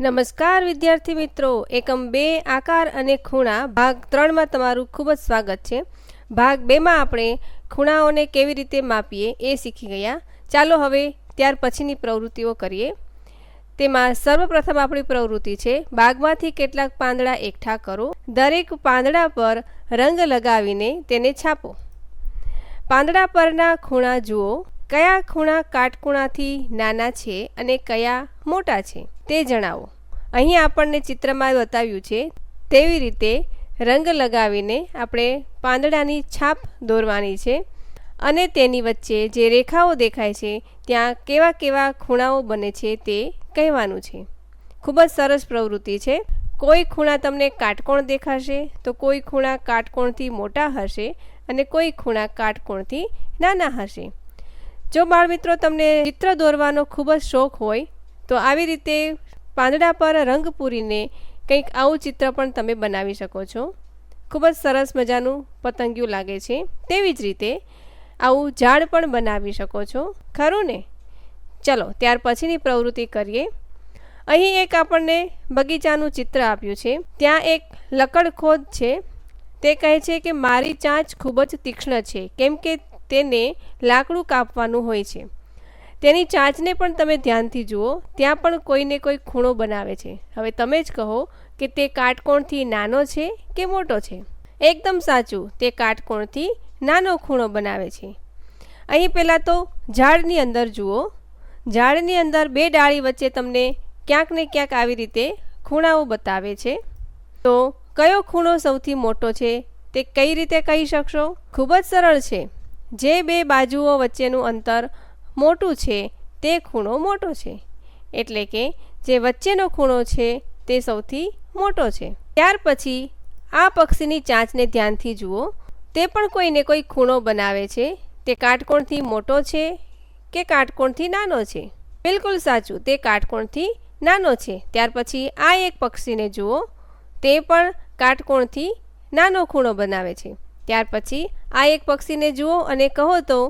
નમસ્કાર, વિદ્યાર્થી મિત્રો. એકમ બે, આકાર અને ખૂણા, ભાગ ત્રણમાં તમારું ખૂબ જ સ્વાગત છે. ભાગ બેમાં આપણે ખૂણાઓને કેવી રીતે માપીએ એ શીખી ગયા. ચાલો હવે ત્યાર પછીની પ્રવૃત્તિઓ કરીએ. તેમાં સર્વપ્રથમ આપણી પ્રવૃત્તિ છે, બાગમાંથી કેટલાક પાંદડા એકઠા કરો. દરેક પાંદડા પર રંગ લગાવીને તેને છાપો. પાંદડા પરના ખૂણા જુઓ. કયા ખૂણા કાટખૂણાથી નાના છે અને કયા મોટા છે તે જણાવો. અહીં આપણને ચિત્રમાં બતાવ્યું છે, તેવી રીતે રંગ લગાવીને આપણે પાંદડાની છાપ દોરવાની છે અને તેની વચ્ચે જે રેખાઓ દેખાય છે, ત્યાં કેવા કેવા ખૂણાઓ બને છે તે કહેવાનું છે. ખૂબ જ સરસ પ્રવૃત્તિ છે. કોઈ ખૂણા તમને કાટકોણ દેખાશે, તો કોઈ ખૂણા કાટકોણથી મોટા હશે અને કોઈ ખૂણા કાટકોણથી નાના હશે. જો બાળમિત્રો તમને ચિત્ર દોરવાનો ખૂબ જ શોખ હોય, તો આવી રીતે પાંદડા પર રંગ પૂરીને કંઈક આવું ચિત્ર પણ તમે બનાવી શકો છો. ખૂબ જ સરસ મજાનું પતંગિયું લાગે છે. તેવી જ રીતે આવું ઝાડ પણ બનાવી શકો છો. ખરું ને? ચલો, ત્યાર પછીની પ્રવૃત્તિ કરીએ. અહીં એક આપણને બગીચાનું ચિત્ર આપ્યું છે. ત્યાં એક લકડખોદ છે. તે કહે છે કે, મારી ચાંચ ખૂબ જ તીક્ષ્ણ છે. કેમ કે તેને લાકડું કાપવાનું હોય છે. તેની ચાંચને પણ તમે ધ્યાનથી જુઓ, ત્યાં પણ કોઈને કોઈ ખૂણો બનાવે છે. હવે તમે જ કહો કે તે કાટકોણથી નાનો છે કે મોટો છે? એકદમ સાચું, તે કાટકોણથી નાનો ખૂણો બનાવે છે. અહીં પહેલાં તો ઝાડની અંદર જુઓ. ઝાડની અંદર બે ડાળી વચ્ચે તમને ક્યાંક ને ક્યાંક આવી રીતે ખૂણાઓ બતાવે છે. તો કયો ખૂણો સૌથી મોટો છે, તે કઈ રીતે કહી શકશો? ખૂબ જ સરળ છે. જે બે બાજુઓ વચ્ચેનું અંતર મોટું છે, તે ખૂણો મોટો છે. એટલે કે, જે વચ્ચેનો ખૂણો છે, તે સૌથી મોટો છે. ત્યાર પછી, આ પક્ષીની ચાંચને ધ્યાનથી જુઓ. તે પણ કોઈને કોઈ ખૂણો બનાવે છે. તે કાટકોણથી મોટો છે કે કાટકોણથી નાનો છે? બિલકુલ સાચું, તે કાટકોણથી નાનો છે. ત્યાર પછી, આ એક પક્ષીને જુઓ. તે પણ કાટકોણથી નાનો ખૂણો બનાવે છે. ત્યાર પછી આ એક પક્ષીને જુઓ અને કહો તો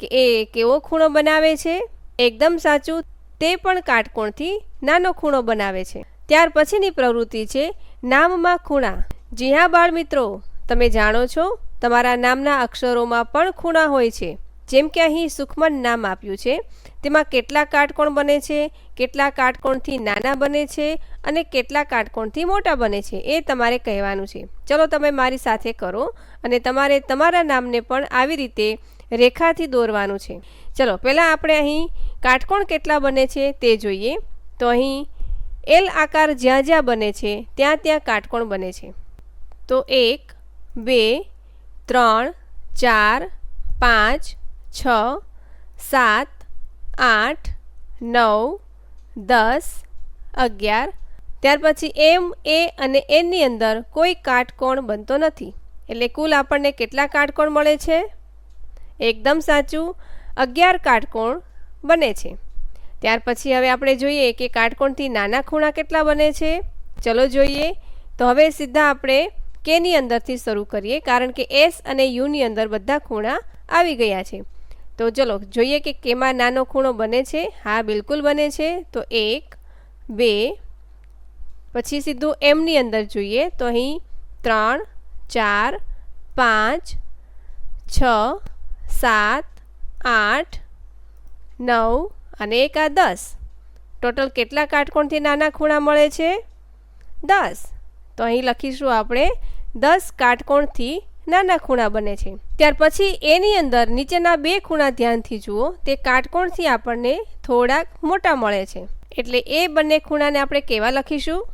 કે એ કેવો ખૂણો બનાવે છે? એકદમ સાચું, તે પણ કાટકોણથી નાનો ખૂણો બનાવે છે. ત્યાર પછીની પ્રવૃત્તિ છે નામમાં ખૂણા. જી હા, બાળ મિત્રો, તમે જાણો છો, તમારા નામના અક્ષરોમાં પણ ખૂણા હોય છે. જેમ કે અહીં સુખમન નામ આપ્યું છે, તેમાં કેટલા કાટકોણ બને છે, કેટલા કાટકોણથી નાના બને છે અને કેટલા કાટકોણથી મોટા બને છે, એ તમારે કહેવાનું છે. ચલો તમે મારી સાથે કરો અને તમારે તમારા નામને પણ આવી રીતે રેખાથી દોરવાનું છે. ચલો, પહેલાં આપણે અહીં કાટકોણ કેટલા બને છે તે જોઈએ. તો અહીં એલ આકાર જ્યાં જ્યાં બને છે, ત્યાં ત્યાં કાટકોણ બને છે. તો એક, બે, ત્રણ, ચાર, પાંચ છ, સાત, આઠ, નવ, દસ, અગિયાર. ત્યાર પછી એમ, એ અને એનની અંદર કોઈ કાટકોણ બનતો નથી. એટલે કુલ આપણને કેટલા કાટકોણ મળે છે? એકદમ સાચું, અગિયાર કાટકોણ બને છે. ત્યાર પછી હવે આપણે જોઈએ કે કાટકોણથી નાના ખૂણા કેટલા બને છે? ચલો જોઈએ. તો હવે સીધા આપણે કેની અંદરથી શરૂ કરીએ, કારણ કે એસ અને યુની અંદર બધા ખૂણા આવી ગયા છે. તો ચલો જોઈએ કે કેમાં નાનો ખૂણો બને છે. હા, બિલકુલ બને છે. તો એક, બે, પછી સીધું એમની અંદર જોઈએ. તો અહીં ત્રણ, ચાર, પાંચ, છ, સાત, આઠ, નવ અને એક આ દસ. ટોટલ કેટલા કાટકોણથી નાના ખૂણા મળે છે? દસ. તો અહીં લખીશું આપણે દસ કાટકોણથી નાના ખૂણા બને છે. ત્યાર પછી એની અંદર નીચેના બે ખૂણા ધ્યાનથી જુઓ, તે કાટકોણથી આપણને થોડાક મોટા મળે છે. એટલે એ બંને ખૂણાને આપણે કેવા લખીશું?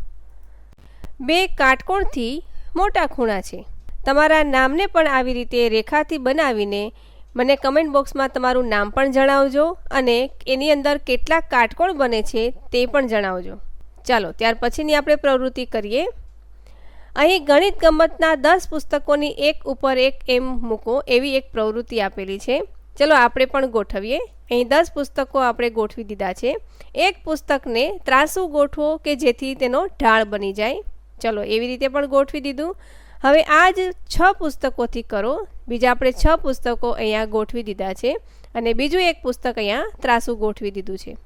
બે કાટકોણથી મોટા ખૂણા છે. તમારા નામને પણ આવી રીતે રેખાથી બનાવીને મને કમેન્ટ બોક્સમાં તમારું નામ પણ જણાવજો અને એની અંદર કેટલા કાટકોણ બને છે તે પણ જણાવજો. ચાલો, ત્યાર પછીની આપણે પ્રવૃત્તિ કરીએ. અહીં ગણિત ગમતના દસ પુસ્તકોની એક ઉપર એક એમ મૂકો એવી એક પ્રવૃત્તિ આપેલી છે. ચલો આપણે પણ ગોઠવીએ. અહીં દસ પુસ્તકો આપણે ગોઠવી દીધા છે. એક પુસ્તકને ત્રાસુ ગોઠવો કે જેથી તેનો ઢાળ બની જાય. ચલો એવી રીતે પણ ગોઠવી દીધું. હવે આ જ છ પુસ્તકોથી કરો. બીજા આપણે છ પુસ્તકો અહીંયા ગોઠવી દીધા છે અને બીજું એક પુસ્તક અહીંયા ત્રાસુ ગોઠવી દીધું છે.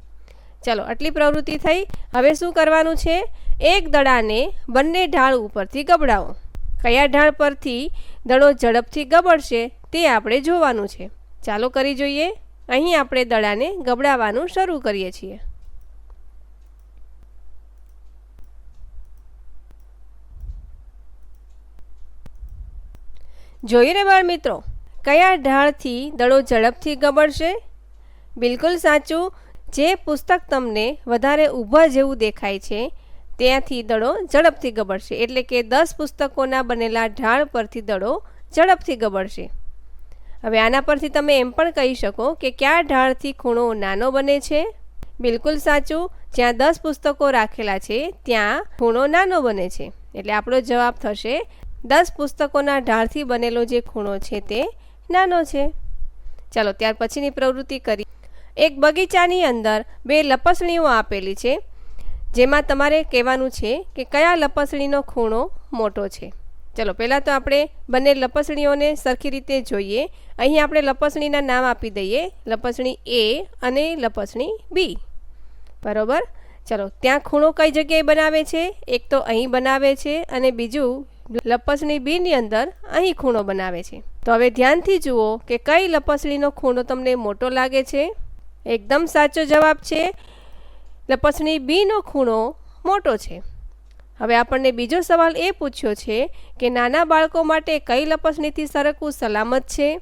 ચાલો આટલી પ્રવૃત્તિ થઈ. હવે શું કરવાનું છે? એક દડાને બંને ઢાળ ઉપરથી ગબડાવો. કયા ઢાળ પરથી દડો ઝડપથી ગબડશે તે આપણે જોવાનું છે. ચાલો કરી જોઈએ. અહીં આપણે દડાને ગબડાવવાનું શરૂ કરીએ છીએ. જોઈ ને બાળ મિત્રો, કયા ઢાળથી દડો ઝડપથી ગબડશે? બિલકુલ સાચું. જે પુસ્તક તમને વધારે ઊભા જેવું દેખાય છે ત્યાંથી દડો ઝડપથી ગબડશે. એટલે કે દસ પુસ્તકોના બનેલા ઢાળ પરથી દડો ઝડપથી ગબડશે. હવે આના પરથી તમે એમ પણ કહી શકો કે કયા ઢાળથી ખૂણો નાનો બને છે? બિલકુલ સાચું. જ્યાં દસ પુસ્તકો રાખેલા છે, ત્યાં ખૂણો નાનો બને છે. એટલે આપણો જવાબ થશે, દસ પુસ્તકોના ઢાળથી બનેલો જે ખૂણો છે તે નાનો છે. ચાલો, ત્યાર પછીની પ્રવૃત્તિ કરી એક બગીચાની અંદર બે લપસણીઓ આપેલી છે. જેમાં તમારે કહેવાનું છે કે કયા લપસણીનો ખૂણો મોટો છે. ચલો, પહેલાં તો આપણે બંને લપસણીઓને સરખી રીતે જોઈએ. અહીં આપણે લપસણીના નામ આપી દઈએ. લપસણી એ અને લપસણી બી. બરાબર? ચલો, ત્યાં ખૂણો કઈ જગ્યાએ બનાવે છે? એક તો અહીં બનાવે છે અને બીજું લપસણી બીની અંદર અહીં ખૂણો બનાવે છે. તો હવે ધ્યાનથી જુઓ કે કઈ લપસણીનો ખૂણો તમને મોટો લાગે છે? એકદમ સાચો જવાબ છે. લપસણી બીનો ખૂણો મોટો છે. હવે આપણને બીજો સવાલ એ પૂછ્યો છે કે નાના બાળકો માટે કઈ લપસણીથી સરકવું સલામત છે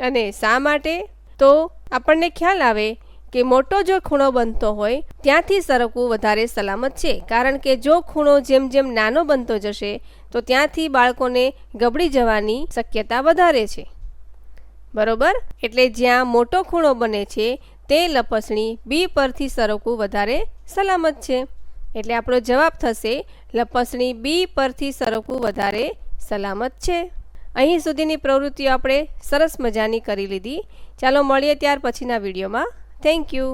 અને શા માટે? તો આપણને ખ્યાલ આવે કે મોટો જો ખૂણો બનતો હોય, ત્યાંથી સરકવું વધારે સલામત છે. કારણ કે જો ખૂણો જેમ જેમ નાનો બનતો જશે, તો ત્યાંથી બાળકોને ગબડી જવાની શક્યતા વધારે છે. બરોબર? એટલે જ્યાં મોટો ખૂણો બને છે તે લપસણી બી પરથી સરકવું વધારે સલામત છે. એટલે આપણો જવાબ થશે, લપસણી બી પરથી સરકવું વધારે સલામત છે. અહીં સુધીની પ્રવૃત્તિઓ આપણે સરસ મજાની કરી લીધી. ચાલો મળીએ ત્યાર પછીના વિડીયોમાં. Thank you